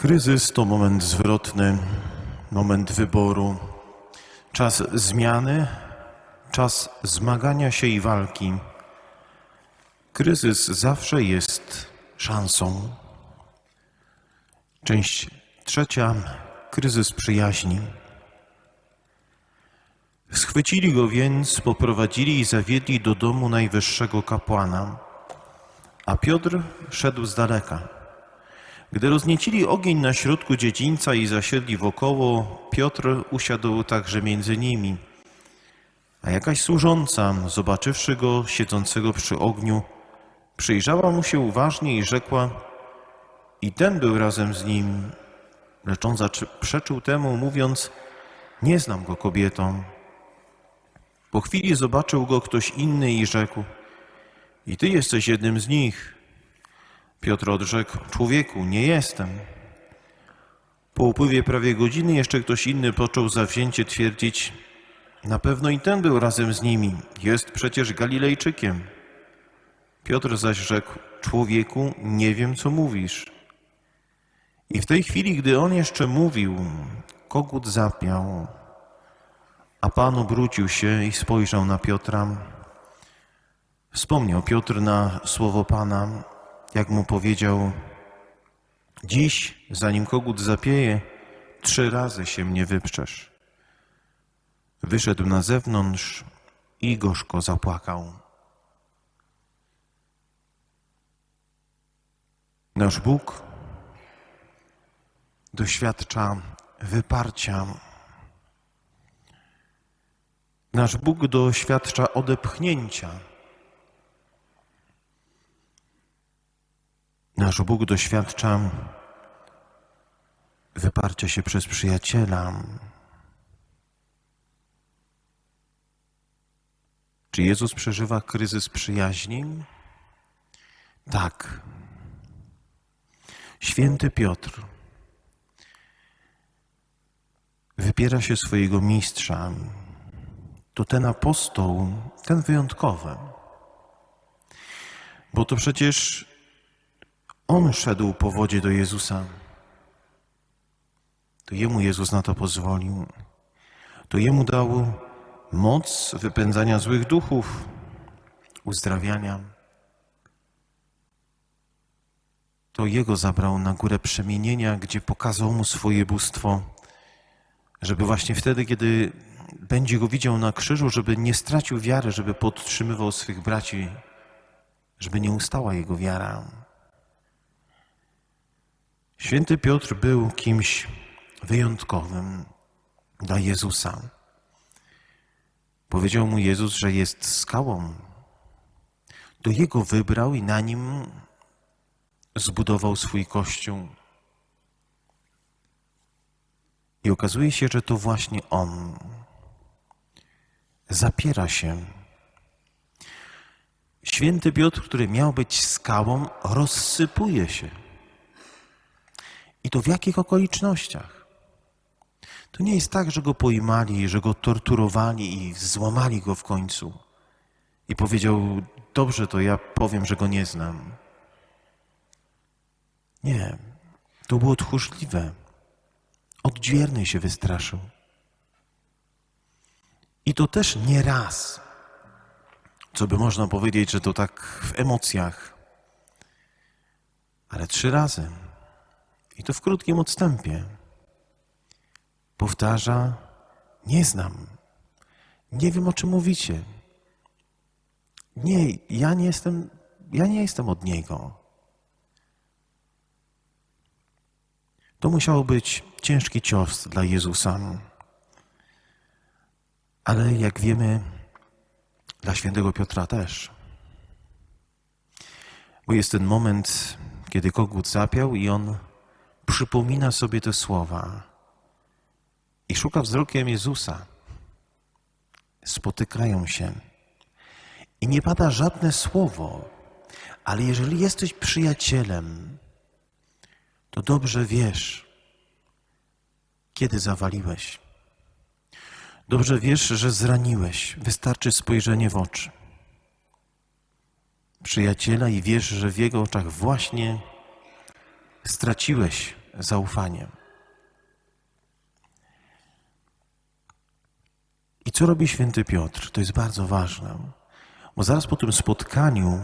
Kryzys to moment zwrotny, moment wyboru, czas zmiany, czas zmagania się i walki. Kryzys zawsze jest szansą. Część trzecia. Kryzys przyjaźni. Schwycili go więc, poprowadzili i zawiedli do domu najwyższego kapłana, a Piotr szedł z daleka. Gdy rozniecili ogień na środku dziedzińca i zasiedli wokoło, Piotr usiadł także między nimi. A jakaś służąca, zobaczywszy go siedzącego przy ogniu, przyjrzała mu się uważnie i rzekła: I ten był razem z nim. Lecz on zaprzeczył temu, mówiąc: Nie znam go, kobieto. Po chwili zobaczył go ktoś inny i rzekł: I ty jesteś jednym z nich. Piotr odrzekł: Człowieku, nie jestem. Po upływie prawie godziny jeszcze ktoś inny począł zawzięcie twierdzić: Na pewno i ten był razem z nimi. Jest przecież Galilejczykiem. Piotr zaś rzekł: Człowieku, nie wiem, co mówisz. I w tej chwili, gdy on jeszcze mówił, kogut zapiał, a Pan obrócił się i spojrzał na Piotra. Wspomniał Piotr na słowo Pana, jak mu powiedział: Dziś, zanim kogut zapieje, trzy razy się mnie wyprzesz. Wyszedł na zewnątrz i gorzko zapłakał. Nasz Bóg doświadcza wyparcia. Nasz Bóg doświadcza odepchnięcia. Nasz Bóg doświadcza wyparcia się przez przyjaciela. Czy Jezus przeżywa kryzys przyjaźni? Tak. Święty Piotr wypiera się swojego mistrza. To ten apostoł, ten wyjątkowy. Bo to przecież on szedł po wodzie do Jezusa. To jemu Jezus na to pozwolił. To jemu dał moc wypędzania złych duchów, uzdrawiania. To jego zabrał na górę przemienienia, gdzie pokazał mu swoje bóstwo, żeby właśnie wtedy, kiedy będzie go widział na krzyżu, żeby nie stracił wiary, żeby podtrzymywał swych braci, żeby nie ustała jego wiara. Święty Piotr był kimś wyjątkowym dla Jezusa. Powiedział mu Jezus, że jest skałą. To Jego wybrał i na nim zbudował swój kościół. I okazuje się, że to właśnie On zapiera się. Święty Piotr, który miał być skałą, rozsypuje się. I to w jakich okolicznościach? To nie jest tak, że go pojmali, że go torturowali i złamali go w końcu. I powiedział: Dobrze, to ja powiem, że go nie znam. Nie, to było tchórzliwe. Odźwierny się wystraszył. I to też nie raz, co by można powiedzieć, że to tak w emocjach, ale trzy razy. I to w krótkim odstępie. Powtarza: Nie znam. Nie wiem, o czym mówicie. Nie, ja nie jestem, ja nie jestem od niego. To musiał być ciężki cios dla Jezusa. Ale jak wiemy, dla świętego Piotra też. Bo jest ten moment, kiedy kogut zapiał i on przypomina sobie te słowa i szuka wzrokiem Jezusa. Spotykają się i nie pada żadne słowo, ale jeżeli jesteś przyjacielem, to dobrze wiesz, kiedy zawaliłeś. Dobrze wiesz, że zraniłeś. Wystarczy spojrzenie w oczy przyjaciela i wiesz, że w jego oczach właśnie straciłeś zaufaniem. I co robi święty Piotr? To jest bardzo ważne, bo zaraz po tym spotkaniu,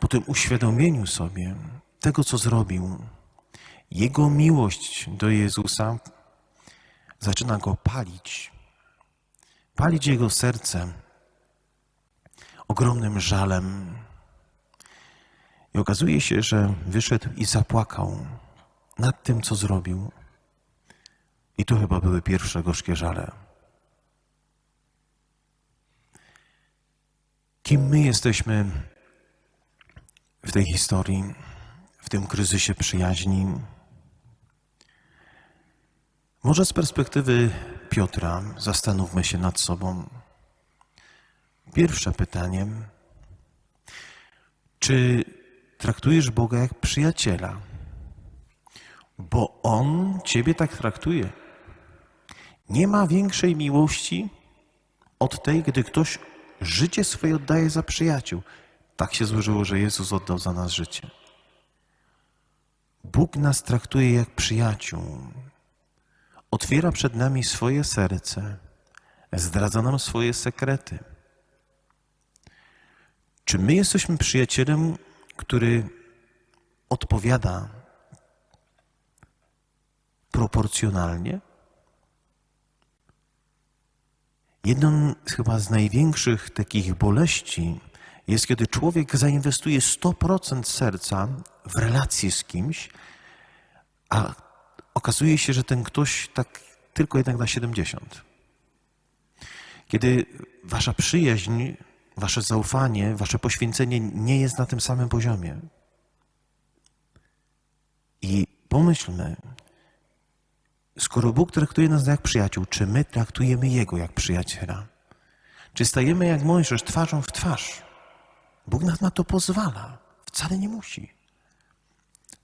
po tym uświadomieniu sobie tego, co zrobił, jego miłość do Jezusa zaczyna go palić, palić jego serce ogromnym żalem. I okazuje się, że wyszedł i zapłakał nad tym, co zrobił. I to chyba były pierwsze gorzkie żale. Kim my jesteśmy w tej historii, w tym kryzysie przyjaźni? Może z perspektywy Piotra zastanówmy się nad sobą. Pierwsze pytanie: czy traktujesz Boga jak przyjaciela? Bo On ciebie tak traktuje. Nie ma większej miłości od tej, gdy ktoś życie swoje oddaje za przyjaciół. Tak się złożyło, że Jezus oddał za nas życie. Bóg nas traktuje jak przyjaciół. Otwiera przed nami swoje serce, zdradza nam swoje sekrety. Czy my jesteśmy przyjacielem, który odpowiada proporcjonalnie? Jedną z chyba z największych takich boleści jest, kiedy człowiek zainwestuje 100% serca w relację z kimś, a okazuje się, że ten ktoś tak tylko jednak na 70. Kiedy wasza przyjaźń, wasze zaufanie, wasze poświęcenie nie jest na tym samym poziomie. I pomyślmy, skoro Bóg traktuje nas jak przyjaciół, czy my traktujemy Jego jak przyjaciela? Czy stajemy jak Mojżesz twarzą w twarz? Bóg nas na to pozwala. Wcale nie musi.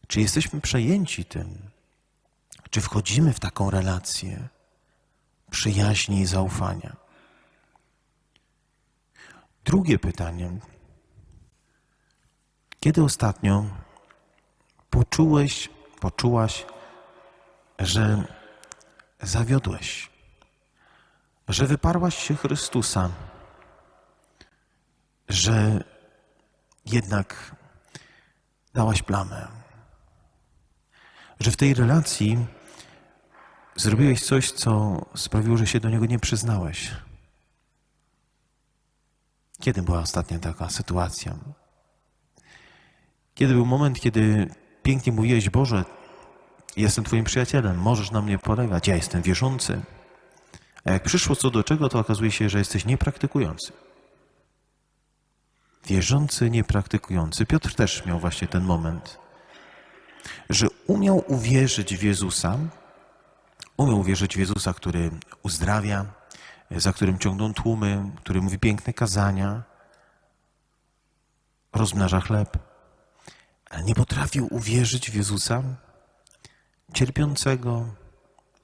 Czy jesteśmy przejęci tym? Czy wchodzimy w taką relację przyjaźni i zaufania? Drugie pytanie. Kiedy ostatnio poczułeś, poczułaś, że zawiodłeś, że wyparłaś się Chrystusa, że jednak dałaś plamę, że w tej relacji zrobiłeś coś, co sprawiło, że się do niego nie przyznałeś. Kiedy była ostatnia taka sytuacja? Kiedy był moment, kiedy pięknie mówiłeś, Boże, jestem Twoim przyjacielem, możesz na mnie polegać, ja jestem wierzący. A jak przyszło co do czego, to okazuje się, że jesteś niepraktykujący. Wierzący, niepraktykujący. Piotr też miał właśnie ten moment, że umiał uwierzyć w Jezusa, umiał uwierzyć w Jezusa, który uzdrawia, za którym ciągną tłumy, który mówi piękne kazania, rozmnaża chleb, ale nie potrafił uwierzyć w Jezusa, cierpiącego,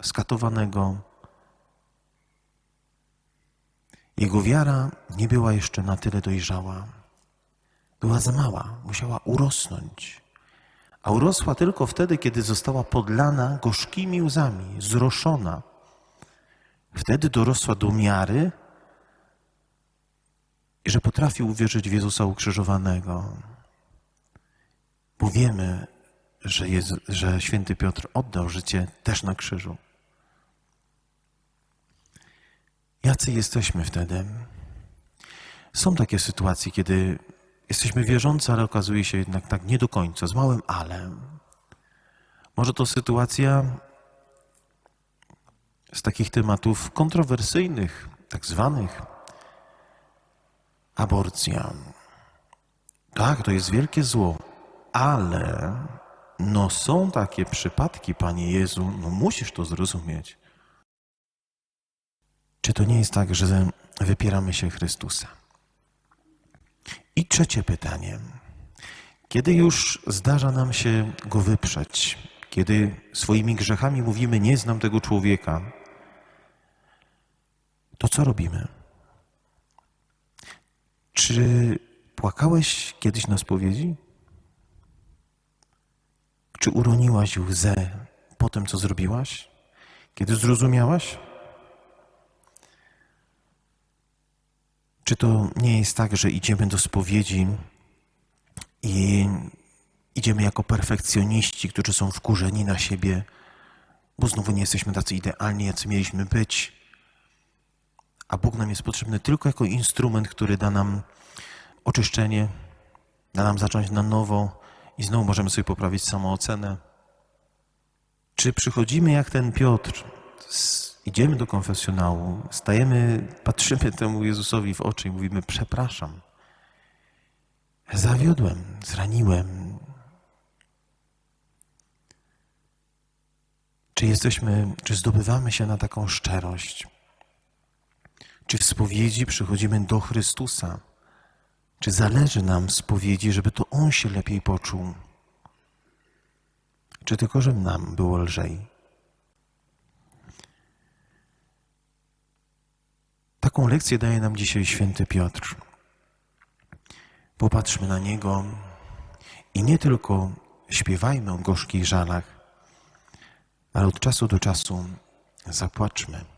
skatowanego. Jego wiara nie była jeszcze na tyle dojrzała. Była za mała, musiała urosnąć. A urosła tylko wtedy, kiedy została podlana gorzkimi łzami, zroszona. Wtedy dorosła do miary, że potrafi uwierzyć w Jezusa ukrzyżowanego. Bo wiemy, że, Jezu, że święty Piotr oddał życie też na krzyżu. Jacy jesteśmy wtedy? Są takie sytuacje, kiedy jesteśmy wierzący, ale okazuje się jednak tak nie do końca, z małym ale. Może to sytuacja z takich tematów kontrowersyjnych, tak zwanych aborcja. Tak, to jest wielkie zło, ale no są takie przypadki, Panie Jezu, no musisz to zrozumieć. Czy to nie jest tak, że wypieramy się Chrystusa? I trzecie pytanie. Kiedy już zdarza nam się go wyprzeć, kiedy swoimi grzechami mówimy, nie znam tego człowieka, to co robimy? Czy płakałeś kiedyś na spowiedzi? Czy uroniłaś łzę po tym, co zrobiłaś? Kiedy zrozumiałaś? Czy to nie jest tak, że idziemy do spowiedzi i idziemy jako perfekcjoniści, którzy są wkurzeni na siebie, bo znowu nie jesteśmy tacy idealni, jacy mieliśmy być, a Bóg nam jest potrzebny tylko jako instrument, który da nam oczyszczenie, da nam zacząć na nowo i znowu możemy sobie poprawić samoocenę. Czy przychodzimy jak ten Piotr, idziemy do konfesjonału, stajemy, patrzymy temu Jezusowi w oczy i mówimy: Przepraszam, zawiodłem, zraniłem. Czy jesteśmy, czy zdobywamy się na taką szczerość? Czy w spowiedzi przychodzimy do Chrystusa? Czy zależy nam w spowiedzi, żeby to On się lepiej poczuł? Czy tylko, żeby nam było lżej? Taką lekcję daje nam dzisiaj święty Piotr. Popatrzmy na Niego i nie tylko śpiewajmy o gorzkich żalach, ale od czasu do czasu zapłaczmy.